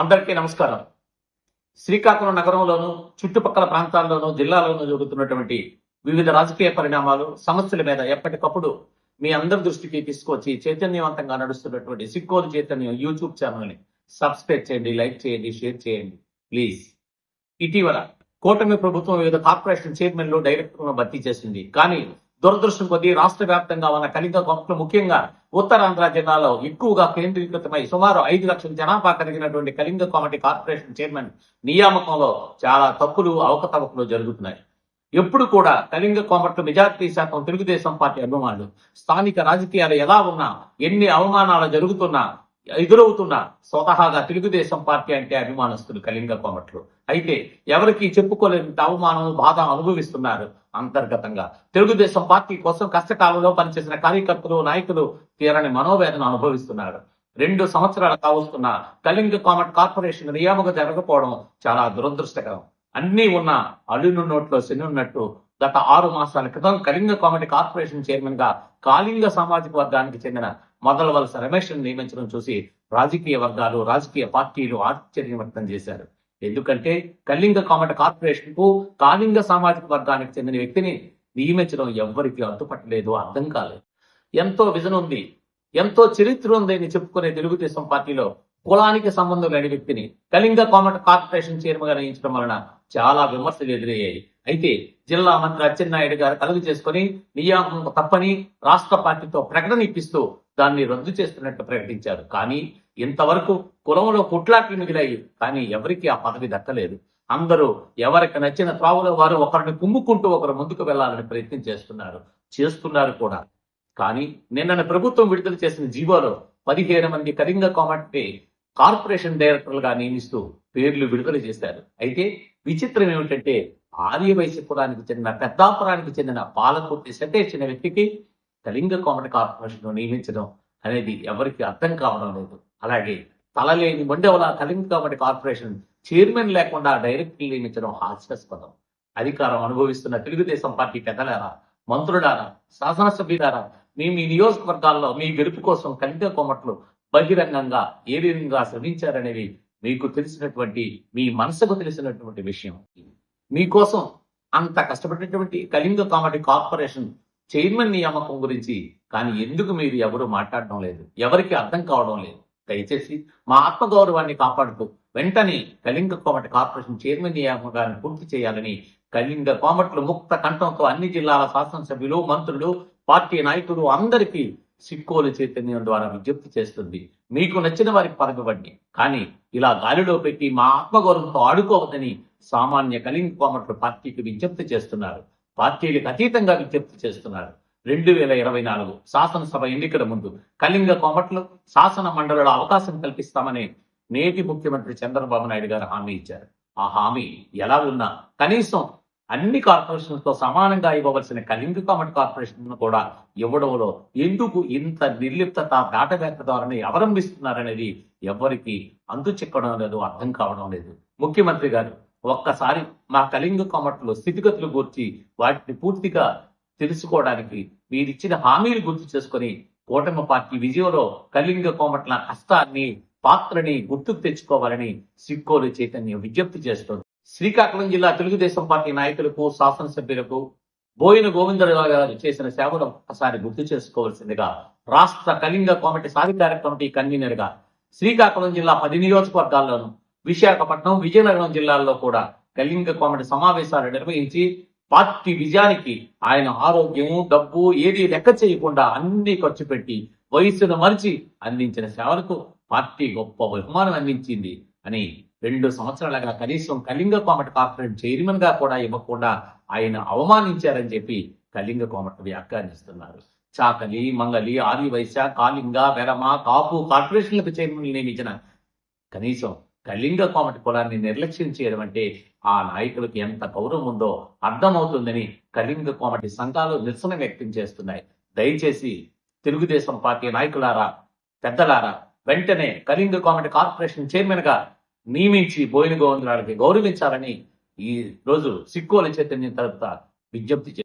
అందరికీ నమస్కారం. శ్రీకాకుళం నగరంలోను చుట్టుపక్కల ప్రాంతాల్లోనూ జిల్లాలోనూ జరుగుతున్నటువంటి వివిధ రాజకీయ పరిణామాలు సమస్యల మీద ఎప్పటికప్పుడు మీ అందరి దృష్టికి తీసుకొచ్చి చైతన్యవంతంగా నడుస్తున్నటువంటి సిక్కోలు చైతన్యం యూట్యూబ్ ఛానల్ని సబ్స్క్రైబ్ చేయండి లైక్ చేయండి షేర్ చేయండి ప్లీజ్. ఇటీవల కూటమి ప్రభుత్వం వివిధ కార్పొరేషన్ చైర్మన్లు డైరెక్టర్లను భర్తీ చేసింది. కానీ దురదృష్టం కొద్దీ రాష్ట్ర వ్యాప్తంగా ఉన్న ఖనిజ కొంపలు ముఖ్యంగా ఉత్తరాంధ్ర జిల్లాలో ఎక్కువగా కేంద్రీకృతమై సుమారు ఐదు లక్షల జనాభా కలిగినటువంటి కళింగ కామెడీ కార్పొరేషన్ చైర్మన్ నియామకంలో చాలా తప్పులు అవకతవకలు జరుగుతున్నాయి. ఎప్పుడు కూడా కళింగ కోమట్లు మెజార్టీ శాతం తెలుగుదేశం పార్టీ అభిమానులు స్థానిక రాజకీయాలు ఎలా ఉన్నా ఎన్ని అవమానాలు జరుగుతున్నా ఎదురవుతున్న స్వతహాగా తెలుగుదేశం పార్టీ అంటే అభిమానస్తులు కళింగ కోమట్లు. అయితే ఎవరికి చెప్పుకోలేని అవమానం బాధ అనుభవిస్తున్నారు అంతర్గతంగా. తెలుగుదేశం పార్టీ కోసం కష్టకాలంలో పనిచేసిన కార్యకర్తలు నాయకులు తీరని మనోవేదన అనుభవిస్తున్నారు. రెండు సంవత్సరాలు కావస్తున్న కళింగ కామట్ కార్పొరేషన్ నియామకం జరగకపోవడం చాలా దురదృష్టకరం. అన్నీ ఉన్న అల్లును నోట్లో శనున్నట్టు గత ఆరు మాసాల క్రితం కళింగ కామెడీ కార్పొరేషన్ చైర్మన్గా కాళింగ సామాజిక వర్గానికి చెందిన మొదల వలస రమేష్ను నియమించడం చూసి రాజకీయ వర్గాలు రాజకీయ పార్టీలు ఆశ్చర్యం వ్యక్తం చేశారు. ఎందుకంటే కళింగ కామట కార్పొరేషన్కు కాళింగ సామాజిక వర్గానికి చెందిన వ్యక్తిని నియమించడం ఎవ్వరికి అడ్డుపట్టలేదు అర్థం కాలేదు. ఎంతో విజన్ ఉంది ఎంతో చరిత్ర ఉందని చెప్పుకునే తెలుగుదేశం పార్టీలో కులానికి సంబంధం లేని వ్యక్తిని కళింగ కామట కార్పొరేషన్ చైర్మన్గా నియమించడం వలన చాలా విమర్శలు ఎదురయ్యాయి. అయితే జిల్లా మంత్రి అచ్చెన్నాయుడు గారు కలుగు చేసుకుని నియామకం తప్పని రాష్ట్ర పార్టీతో ప్రకటన ఇప్పిస్తూ దాన్ని రద్దు చేస్తున్నట్టు ప్రకటించారు. కానీ ఇంతవరకు కులంలో కుట్లాట్లు మిగిలాయి. కానీ ఎవరికి ఆ పదవి దక్కలేదు. అందరూ ఎవరికి నచ్చిన త్రావులో వారు ఒకరిని కుమ్ముకుంటూ ఒకరు ముందుకు వెళ్ళాలని ప్రయత్నం చేస్తున్నారు. చేస్తున్నారు కూడా. కానీ నిన్న ప్రభుత్వం విడుదల చేసిన జీవోలో పదిహేను మంది కళింగ కామెంట్ని కార్పొరేషన్ డైరెక్టర్లుగా నియమిస్తూ పేర్లు విడుదల చేశారు. అయితే విచిత్రం ఏమిటంటే ఆర్యవైశ్య కులానికి చెందిన పెద్దాపురానికి చెందిన పాలకుర్తి సెట్టేసిన వ్యక్తికి కళింగ కామెడీ కార్పొరేషన్ నియమించడం అనేది ఎవరికి అర్థం కావడం లేదు. అలాగే తలలేని మొండెవల కళింగ కామెడీ కార్పొరేషన్ చైర్మన్ లేకుండా డైరెక్ట్ నియమించడం హాస్యాస్పదం. అధికారం అనుభవిస్తున్న తెలుగుదేశం పార్టీ పెద్దలారా మంత్రులారా శాసనసభ్యులారా మీ మీ నియోజకవర్గాల్లో మీ గెలుపు కోసం కళింగ కోమట్లు బహిరంగంగా ఏ విధంగా శ్రమించారనేది మీకు తెలిసినటువంటి మీ మనసుకు తెలిసినటువంటి విషయం. మీకోసం అంత కష్టపడినటువంటి కళింగ కామెడీ కార్పొరేషన్ చైర్మన్ నియామకం గురించి కానీ ఎందుకు మీరు ఎవరు మాట్లాడడం లేదు? ఎవరికి అర్థం కావడం లేదు? దయచేసి మా ఆత్మగౌరవాన్ని కాపాడుతూ వెంటనే కళింగ కోమటి కార్పొరేషన్ చైర్మన్ నియామకాన్ని పూర్తి చేయాలని కళింగ కోమట్లు ముక్త కంఠంతో అన్ని జిల్లాల శాసనసభ్యులు మంత్రులు పార్టీ నాయకులు అందరికీ సిక్కోలు చైతన్యం ద్వారా విజ్ఞప్తి చేస్తుంది. మీకు నచ్చిన వారికి పరగబడి కానీ ఇలా గాలిలో పెట్టి మా ఆత్మగౌరవంతో ఆడుకోవద్దని సామాన్య కళింగ కోమట్లు పార్టీకి విజ్ఞప్తి చేస్తున్నారు. పార్టీలకు అతీతంగా విజ్ఞప్తి చేస్తున్నారు. రెండు వేల ఇరవై నాలుగు శాసనసభ ఎన్నికల ముందు కళింగ కోమట్లు శాసన మండలిలో అవకాశం కల్పిస్తామని నేటి ముఖ్యమంత్రి చంద్రబాబు నాయుడు గారు హామీ ఇచ్చారు. ఆ హామీ ఎలా ఉన్నా కనీసం అన్ని కార్పొరేషన్లతో సమానంగా ఇవ్వవలసిన కళింగ కామట్ కార్పొరేషన్ కూడా ఇవ్వడంలో ఎందుకు ఇంత నిర్లిప్తత దాటవేత్త ధోరణి అవలంబిస్తున్నారనేది ఎవరికి అంతు చిక్కడం లేదు అర్థం కావడం లేదు. ముఖ్యమంత్రి గారు ఒక్కసారి మా కళింగ కామట్లో స్థితిగతులు గుర్చి వాటిని పూర్తిగా తెలుసుకోవడానికి మీరిచ్చిన హామీలు గుర్తు చేసుకుని కూటమి పార్టీ విజయంలో కలింగ కోమట్ల కష్టాన్ని పాత్రని గుర్తుకు తెచ్చుకోవాలని సిక్కోలు చైతన్యం విజ్ఞప్తి చేస్తోంది. శ్రీకాకుళం జిల్లా తెలుగుదేశం పార్టీ నాయకులకు శాసనసభ్యులకు బోయిన గోవిందరావు గారు చేసిన సేవలు ఒకసారి గుర్తు చేసుకోవాల్సిందిగా రాష్ట్ర కళింగ కమిటీ సాధికార కమిటీ కన్వీనర్గా శ్రీకాకుళం జిల్లా పది నియోజకవర్గాల్లోనూ విశాఖపట్నం విజయనగరం జిల్లాల్లో కూడా కళింగ కమిటీ సమావేశాలు నిర్వహించి పార్టీ విజయానికి ఆయన ఆరోగ్యం డబ్బు ఏది లెక్క చేయకుండా అన్ని ఖర్చు పెట్టి వయస్సును మరిచి అందించిన సేవలకు పార్టీ గొప్ప బహుమానం అందించింది అని రెండు సంవత్సరాలుగా కనీసం కళింగ కోమట కార్పొరేట్ చైర్మన్గా కూడా ఇవ్వకుండా ఆయన అవమానించారని చెప్పి కళింగ కోమట వ్యాఖ్యానిస్తున్నారు చాకలి మంగలి ఆదివైశ్య కాళింగ వెరమ కాపు కార్పొరేషన్లకు చైర్మన్ నియమించిన కనీసం కళింగ కోమటి కులాన్ని నిర్లక్ష్యం చేయడం అంటే ఆ నాయకులకు ఎంత గౌరవం ఉందో అర్థమవుతుందని కళింగ కోమటి సంఘాలు నిరసన వ్యక్తం చేస్తున్నాయి. దయచేసి తెలుగుదేశం పార్టీ నాయకులారా పెద్దలారా వెంటనే కళింగ కోమటి కార్పొరేషన్ చైర్మన్గా నియమించి బోయిన గోవిందరాలకి గౌరవించాలని ఈ రోజు సిక్కోల చైతన్యం తరపున విజ్ఞప్తి చేస్తున్నారు